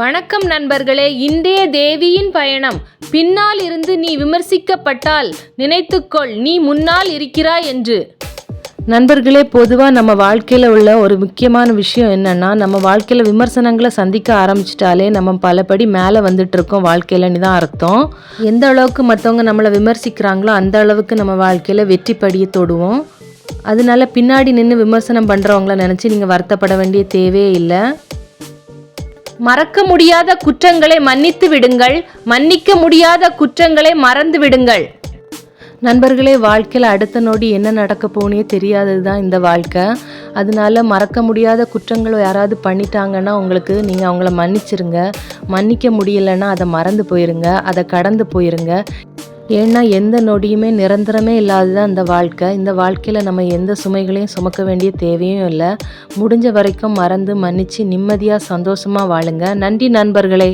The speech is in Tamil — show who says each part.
Speaker 1: வணக்கம் நண்பர்களே இன்றைய தேவியின் பயணம். பின்னால் இருந்து நீ விமர்சிக்கப்பட்டால் நினைத்துக்கொள் நீ முன்னால் இருக்கிறாய் என்று. நண்பர்களே பொதுவாக நம்ம வாழ்க்கையில் உள்ள ஒரு முக்கியமான விஷயம் என்னென்னா நம்ம வாழ்க்கையில் விமர்சனங்களை சந்திக்க ஆரம்பிச்சிட்டாலே நம்ம பலபடி மேலே வந்துட்டு இருக்கோம் வாழ்க்கையிலன்னு தான் அர்த்தம். எந்த அளவுக்கு மற்றவங்க நம்மளை விமர்சிக்கிறாங்களோ அந்த அளவுக்கு நம்ம வாழ்க்கையில் வெற்றி படியை தொடுவோம். அதனால பின்னாடி நின்று விமர்சனம் பண்ணுறவங்கள நினச்சி நீங்கள் வருத்தப்பட வேண்டிய தேவையே இல்லை. மறக்க முடியாத குற்றங்களை மன்னித்து விடுங்கள். மன்னிக்க முடியாத குற்றங்களை மறந்து விடுங்கள். நண்பர்களே வாழ்க்கையில் அடுத்த நொடி என்ன நடக்க போனே தெரியாதது தான் இந்த வாழ்க்கை. அதனால மறக்க முடியாத குற்றங்களை யாராவது பண்ணிட்டாங்கன்னா உங்களுக்கு நீங்கள் அவங்கள மன்னிச்சிருங்க. மன்னிக்க முடியலைன்னா அதை மறந்து போயிருங்க. அதை கடந்து போயிருங்க. ஏன்னா எந்த நொடியுமே நிரந்தரமே இல்லாதது தான் இந்த வாழ்க்கை. இந்த வாழ்க்கையில் நம்ம எந்த சுமைகளையும் சுமக்க வேண்டிய தேவையும் இல்லை. முடிஞ்ச வரைக்கும் மறந்து மன்னிச்சு நிம்மதியாக சந்தோஷமாக வாழுங்க. நன்றி நண்பர்களே.